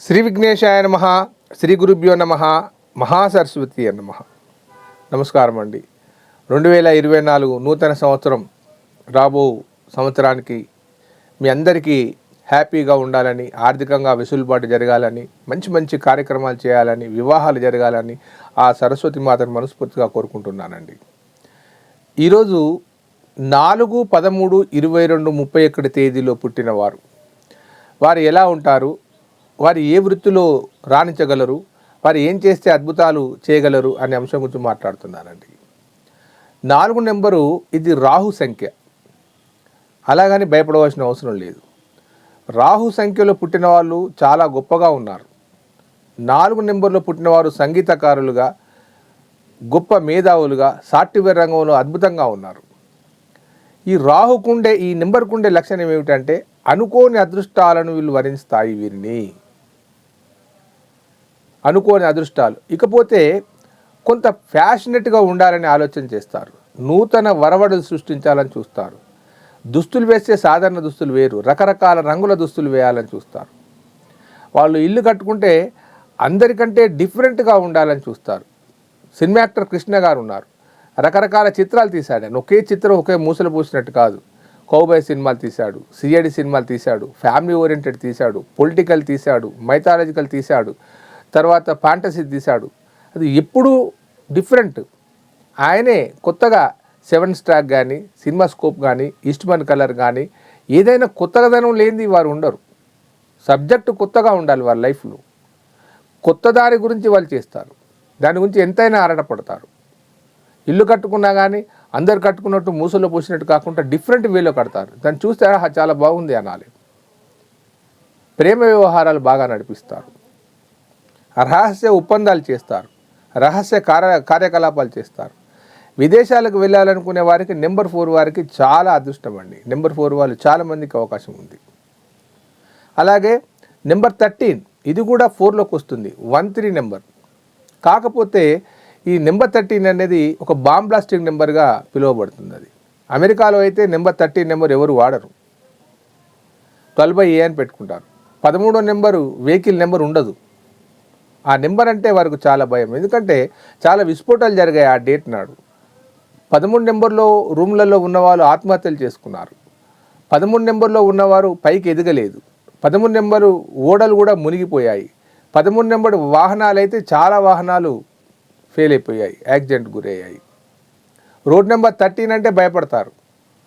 శ్రీ విఘ్నేశాయ నమ శ్రీ గురుభ్యో నమ మహాసరస్వతి నమ. నమస్కారం అండి. రెండు వేల ఇరవై నాలుగు నూతన సంవత్సరం రాబో సంవత్సరానికి మీ అందరికీ హ్యాపీగా ఉండాలని ఆర్థికంగా వెసులుబాటు జరగాలని మంచి మంచి కార్యక్రమాలు చేయాలని వివాహాలు జరగాలని ఆ సరస్వతి మాతను మనస్ఫూర్తిగా కోరుకుంటున్నానండి. ఈరోజు నాలుగు పదమూడు ఇరవై రెండు ముప్పై ఒకటి తేదీలో పుట్టినవారు. వారు ఎలా ఉంటారు? వారు ఏ వృత్తిలో రాణించగలరు? వారు ఏం చేస్తే అద్భుతాలు చేయగలరు? అనే అంశం గురించి మాట్లాడుతున్నానండి నాలుగు నెంబరు ఇది రాహు సంఖ్య. అలాగని భయపడవలసిన అవసరం లేదు. రాహు సంఖ్యలో పుట్టిన వాళ్ళు చాలా గొప్పగా ఉన్నారు. నాలుగు నెంబర్లో పుట్టినవారు సంగీతకారులుగా గొప్ప మేధావులుగా సాఫ్ట్వేర్ రంగంలో అద్భుతంగా ఉన్నారు. ఈ రాహుకుండే ఈ నెంబర్కుండే లక్షణం ఏమిటంటే అనుకోని అదృష్టాలను వీళ్ళు వరిస్తాయి వీరిని. అనుకోని అదృష్టాలు. ఇకపోతే కొంత ఫ్యాషనెట్గా ఉండాలని ఆలోచన చేస్తారు. నూతన వరవడలు సృష్టించాలని చూస్తారు. దుస్తులు వేస్తే సాధారణ దుస్తులు వేరు. రకరకాల రంగుల దుస్తులు వేయాలని చూస్తారు. వాళ్ళు ఇల్లు కట్టుకుంటే అందరికంటే డిఫరెంట్గా ఉండాలని చూస్తారు. సినిమా యాక్టర్ కృష్ణ గారు ఉన్నారు. రకరకాల చిత్రాలు తీశాడు ఆయన. ఒకే చిత్రం ఒకే మూసలు పూసినట్టు కాదు. కౌబాయ్ సినిమాలు తీశాడు. సిఐడి సినిమాలు తీశాడు. ఫ్యామిలీ ఓరియంటెడ్ తీశాడు. పొలిటికల్ తీశాడు. మైథాలజికల్ తీశాడు. తర్వాత ఫ్యాంటసీ తీశాడు. అది ఎప్పుడూ డిఫరెంట్ ఆయనే కొత్తగా సెవెన్ స్టాక్ కానీ సినిమా స్కోప్ కానీ ఈస్ట్మన్ కలర్ కానీ ఏదైనా కొత్తదనం లేనిది వారు ఉండరు. సబ్జెక్టు కొత్తగా ఉండాలి వారి లైఫ్లో. కొత్త దారి గురించి వాళ్ళు చేస్తారు. దాని గురించి ఎంతైనా ఆరాటపడతారు. ఇల్లు కట్టుకున్నా కానీ అందరు కట్టుకున్నట్టు మూసలో పోసినట్టు కాకుండా డిఫరెంట్ వేలో కడతారు. దాన్ని చూస్తే "ఆహా, చాలా బాగుంది అనాలి. ప్రేమ వ్యవహారాలు బాగా నడిపిస్తారు. రహస్య ఒప్పందాలు చేస్తారు రహస్య కార్య కార్యకలాపాలు చేస్తారు. విదేశాలకు వెళ్ళాలనుకునే వారికి నెంబర్ ఫోర్ వారికి చాలా అదృష్టం అండి. నెంబర్ ఫోర్ వాళ్ళు చాలామందికి అవకాశం ఉంది. అలాగే నెంబర్ థర్టీన్ ఇది కూడా ఫోర్లోకి వస్తుంది వన్ త్రీ నెంబర్. కాకపోతే ఈ నెంబర్ థర్టీన్ అనేది ఒక బాంబ్ బ్లాస్టింగ్ నెంబర్గా పిలువబడుతుంది అది. అమెరికాలో అయితే నెంబర్ థర్టీన్ నెంబర్ ఎవరు వాడరు. ట్వెల్వ్ బై ఏ అని పెట్టుకుంటారు. పదమూడో నెంబరు వెహికల్ నెంబర్ ఉండదు. ఆ నెంబర్ అంటే వారికి చాలా భయం. ఎందుకంటే చాలా విస్ఫోటాలు జరిగాయి ఆ డేట్ నాడు. పదమూడు నెంబర్లో రూమ్లలో ఉన్నవాళ్ళు ఆత్మహత్యలు చేసుకున్నారు. పదమూడు నెంబర్లో ఉన్నవారు పైకి ఎదగలేదు. పదమూడు నెంబరు ఓడలు కూడా మునిగిపోయాయి. పదమూడు నెంబర్ వాహనాలు అయితే చాలా వాహనాలు ఫెయిల్ అయిపోయాయి యాక్సిడెంట్ గురయ్యాయి. రోడ్ నెంబర్ థర్టీన్ అంటే భయపడతారు.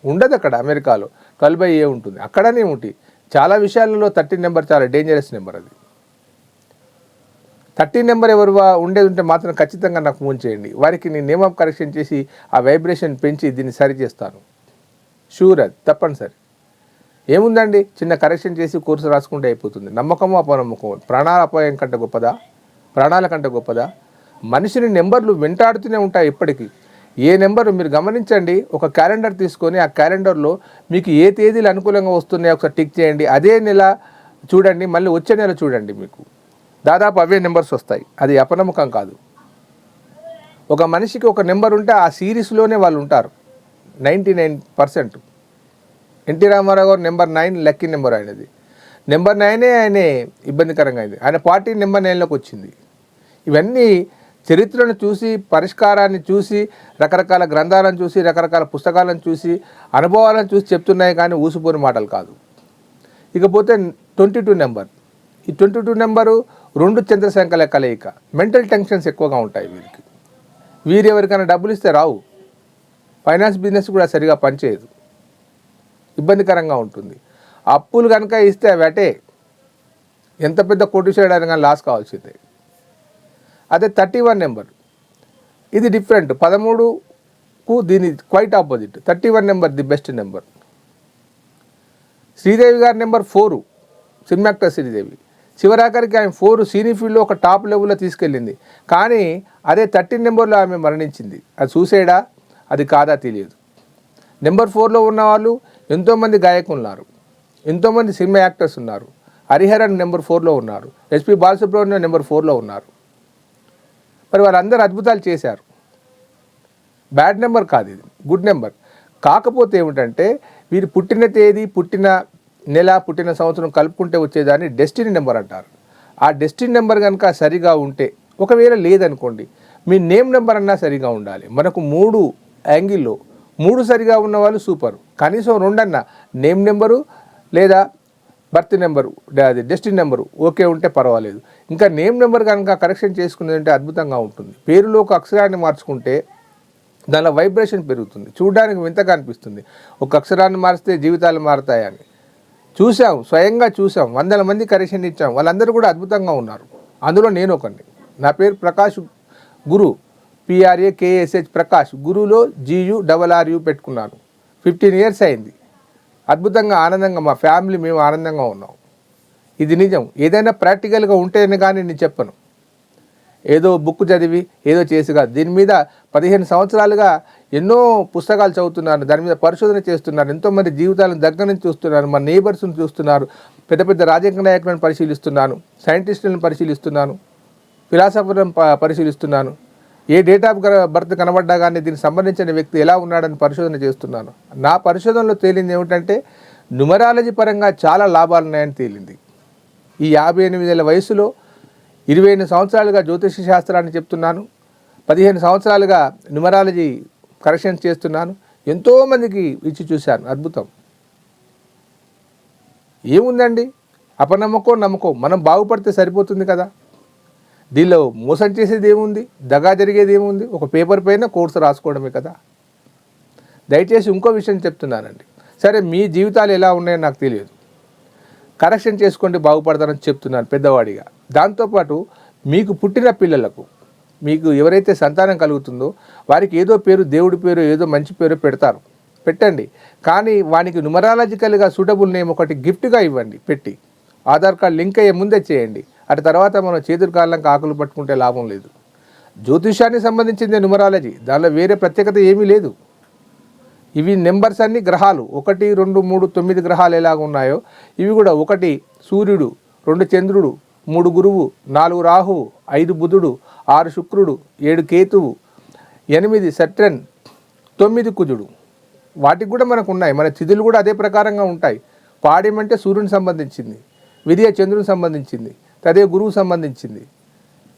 ఉండదు అక్కడ అమెరికాలో. ట్వెల్వ్ బై ఏ ఉంటుంది. అక్కడనే ఉంటుంది చాలా విషయాలలో థర్టీన్ నెంబర్ చాలా డేంజరస్ నెంబర్ అది. థర్టీన్ నెంబర్ ఎవరు ఉండేది ఉంటే మాత్రం ఖచ్చితంగా నాకు ఫోన్ చేయండి. వారికి నేను నేమ్ ఆఫ్ కరెక్షన్ చేసి ఆ వైబ్రేషన్ పెంచి దీన్ని సరి చేస్తాను. షూర్ అది తప్పనిసరి. ఏముందండి? చిన్న కరెక్షన్ చేసి కోర్సు రాసుకుంటే అయిపోతుంది. నమ్మకము అపనమ్మకము? ప్రాణాల అపాయం కంటే గొప్పదా? ప్రాణాల కంటే గొప్పదా? మనిషిని నెంబర్లు వెంటాడుతూనే ఉంటాయి ఇప్పటికీ. ఏ నెంబరు మీరు గమనించండి. ఒక క్యాలెండర్ తీసుకొని ఆ క్యాలెండర్లో మీకు ఏ తేదీలు అనుకూలంగా వస్తున్నాయో ఒకసారి టిక్ చేయండి. అదే నెల చూడండి. మళ్ళీ వచ్చే నెల చూడండి మీకు. దాదాపు అవే నెంబర్స్ వస్తాయి. అది అపనమ్మకం కాదు. ఒక మనిషికి ఒక నెంబర్ ఉంటే ఆ సిరీస్లోనే వాళ్ళు ఉంటారు. Ninety nine percent. NT Ramarao గారు నెంబర్ నైన్ లక్కీ నెంబర్ ఆయనది. నెంబర్ నైనే ఆయన ఇబ్బందికరంగా అయింది. ఆయన పార్టీ నెంబర్ నైన్లోకి వచ్చింది. ఇవన్నీ చరిత్రను చూసి పరిష్కారాన్ని చూసి రకరకాల గ్రంథాలను చూసి రకరకాల పుస్తకాలను చూసి అనుభవాలను చూసి చెప్తున్నాయి కానీ ఊసిపోని మాటలు కాదు. ఇకపోతే ట్వంటీ టూ నెంబర్. ఈ ట్వంటీ టూ నెంబరు రెండు చంద్రశంఖల కలయిక మెంటల్ టెన్షన్స్ ఎక్కువగా ఉంటాయి వీరికి. వీరు ఎవరికైనా డబ్బులు ఇస్తే రావు. ఫైనాన్స్ బిజినెస్ కూడా సరిగా పనిచేయదు. ఇబ్బందికరంగా ఉంటుంది. అప్పులు కనుక ఇస్తే అవి ఎంత పెద్ద కోటి చేయడానికి కానీ లాస్ కావాల్సిందే. అదే థర్టీ వన్ నెంబర్. ఇది డిఫరెంట్ పదమూడుకు దీని quite opposite thirty one number the best number. Sridevi గారి number four cinema actor Sridevi. చివరాఖరికి ఆమె ఫోర్ సీనీ ఫీల్డ్లో ఒక టాప్ లెవెల్లో తీసుకెళ్ళింది. కానీ అదే థర్టీన్ నెంబర్లో ఆమె మరణించింది. అది సూసైడా అది కాదా తెలియదు. నెంబర్ ఫోర్లో ఉన్న వాళ్ళు ఎంతోమంది గాయకులు ఉన్నారు ఎంతోమంది సినిమా యాక్టర్స్ ఉన్నారు. హరిహరన్ నెంబర్ ఫోర్లో ఉన్నారు. ఎస్పి బాలసుబ్రహ్మణ్యం నెంబర్ ఫోర్లో ఉన్నారు. మరి వాళ్ళందరూ అద్భుతాలు చేశారు. బ్యాడ్ నెంబర్ కాదు ఇది. Good number. కాకపోతే ఏమిటంటే వీరు పుట్టిన తేదీ పుట్టిన నెల పుట్టిన సంవత్సరం కలుపుకుంటే వచ్చేదాన్ని డెస్టినీ నెంబర్ అంటారు. ఆ డెస్టిన్ నెంబర్ కనుక సరిగా ఉంటే ఒకవేళ లేదనుకోండి మీ నేమ్ నెంబర్ అన్నా సరిగా ఉండాలి. మనకు మూడు యాంగిల్లో మూడు సరిగా ఉన్న వాళ్ళు సూపర్. కనీసం రెండన్నా నేమ్ నెంబరు లేదా బర్త్ నెంబరు అది డెస్టిన్ నెంబరు ఓకే ఉంటే పర్వాలేదు. ఇంకా నేమ్ నెంబర్ కనుక కరెక్షన్ చేసుకునేదంటే అద్భుతంగా ఉంటుంది. పేరులో ఒక అక్షరాన్ని మార్చుకుంటే దానిలో వైబ్రేషన్ పెరుగుతుంది. చూడడానికి వింతగా అనిపిస్తుంది. ఒక అక్షరాన్ని మారిస్తే జీవితాలు మారుతాయని. చూసాం స్వయంగా చూసాం వందల మంది కరెక్షన్ ఇచ్చాం వాళ్ళందరూ కూడా అద్భుతంగా ఉన్నారు. అందులో నేను ఒకటి నా పేరు Prakash Guru P R A K S H Prakash. గురులో G U double R U పెట్టుకున్నాను. ఫిఫ్టీన్ ఇయర్స్ అయింది. అద్భుతంగా ఆనందంగా మా ఫ్యామిలీ మేము ఆనందంగా ఉన్నాం. ఇది నిజం. ఏదైనా ప్రాక్టికల్గా ఉంటేనే కానీ నేను చెప్పను. ఏదో బుక్ చదివి ఏదో చేసిగా. దీని మీద పదిహేను సంవత్సరాలుగా ఎన్నో పుస్తకాలు చదువుతున్నారు. దాని మీద పరిశోధన చేస్తున్నారు. ఎంతోమంది జీవితాలను దగ్గర నుంచి చూస్తున్నారు. మా నేబర్స్ని చూస్తున్నారు. పెద్ద పెద్ద రాజకీయ నాయకులను పరిశీలిస్తున్నాను. సైంటిస్టులను పరిశీలిస్తున్నాను. ఫిలాసఫర్లను పరిశీలిస్తున్నాను. ఏ డేట్ ఆఫ్ బర్త్ కనబడ్డా కానీ దీనికి సంబంధించిన వ్యక్తి ఎలా ఉన్నాడని పరిశోధన చేస్తున్నాను. నా పరిశోధనలో తేలింది ఏమిటంటే న్యూమరాలజీ పరంగా చాలా లాభాలు ఉన్నాయని తేలింది. ఈ యాభై ఎనిమిదేళ్ళ వయసులో ఇరవై ఎనిమిది సంవత్సరాలుగా జ్యోతిష శాస్త్రాన్ని చెప్తున్నాను. పదిహేను సంవత్సరాలుగా న్యూమరాలజీ కరెక్షన్ చేస్తున్నాను. ఎంతోమందికి ఇచ్చి చూశాను. అద్భుతం. ఏముందండి? అపనమ్మకం నమ్మకం మనం బాగుపడితే సరిపోతుంది కదా. దీనిలో మోసం చేసేది ఏముంది? దగా జరిగేది ఏముంది? ఒక పేపర్ పైన కోర్సు రాసుకోవడమే కదా. దయచేసి ఇంకో విషయం చెప్తున్నానండి. సరే మీ జీవితాలు ఎలా ఉన్నాయో నాకు తెలియదు. కరెక్షన్ చేసుకోండి బాగుపడతానని చెప్తున్నాను పెద్దవాడిగా. దాంతోపాటు మీకు పుట్టిన పిల్లలకు మీకు ఎవరైతే సంతానం కలుగుతుందో వారికి ఏదో పేరు దేవుడి పేరు ఏదో మంచి పేరు పెడతారు. పెట్టండి. కానీ వానికి న్యూమరాలజికల్గా సూటబుల్ నేమ్ ఒకటి గిఫ్ట్గా ఇవ్వండి పెట్టి. ఆధార్ కార్డ్ లింక్ అయ్యే ముందే చేయండి. అటు తర్వాత మనం చేతులు కాళ్ళకి ఆకులు పట్టుకుంటే లాభం లేదు. జ్యోతిష్యానికి సంబంధించింది న్యూమరాలజీ. దానిలో వేరే ప్రత్యేకత ఏమీ లేదు. ఇవి నెంబర్స్ అన్ని గ్రహాలు. ఒకటి రెండు మూడు తొమ్మిది గ్రహాలు ఎలాగ ఉన్నాయో ఇవి కూడా ఒకటి సూర్యుడు రెండు చంద్రుడు మూడు గురువు నాలుగు రాహు ఐదు బుధుడు ఆరు శుక్రుడు ఏడు కేతువు ఎనిమిది సట్రన్ తొమ్మిది కుజుడు. వాటికి కూడా మనకు ఉన్నాయి. మన తిథులు కూడా అదే ప్రకారంగా ఉంటాయి. పాడ్యం అంటే సూర్యుని సంబంధించింది విద్య చంద్రుని సంబంధించింది అదే గురువు సంబంధించింది.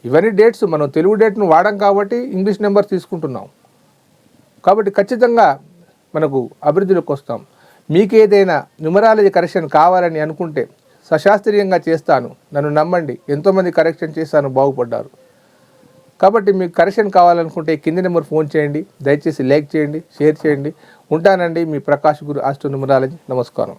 ఇవన్నీ డేట్స్ మనం తెలుగు డేట్ను వాడం కాబట్టి ఇంగ్లీష్ నెంబర్ తీసుకుంటున్నాం. కాబట్టి ఖచ్చితంగా మనకు అభివృద్ధిలోకి వస్తాం. మీకు ఏదైనా న్యూమరాలజీ కరెక్షన్ కావాలని అనుకుంటే సశాస్త్రీయంగా చేస్తాను. నన్ను నమ్మండి. ఎంతోమంది కరెక్షన్ చేస్తాను బాగుపడ్డారు. కాబట్టి మీకు కరెక్షన్ కావాలనుకుంటే కింది నెంబర్ ఫోన్ చేయండి. దయచేసి లైక్ చేయండి షేర్ చేయండి. ఉంటానండి మీ ప్రకాష్ గురు ఆస్ట్రో న్యూమరాలజీ నమస్కారం.